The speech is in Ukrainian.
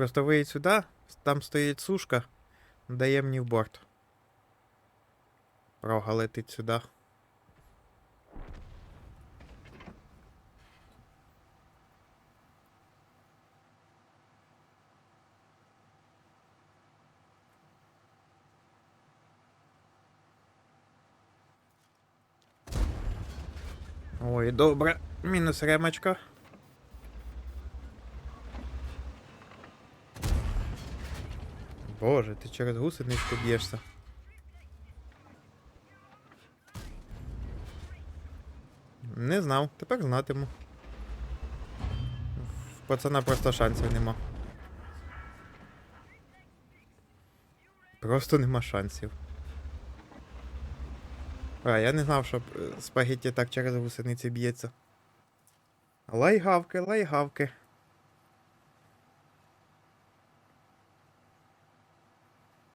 Просто виїдь сюди, там стоїть сушка, дає мені в борт. Рога летить сюди. Ой, добре. Мінус ремочка. Боже, ти через гусеничку б'єшся. Не знав, тепер знатиму. Пацана просто шансів нема. Просто нема шансів. А, я не знав, що е, спагетті так через гусениці б'ється. Лайгавки, лайгавки.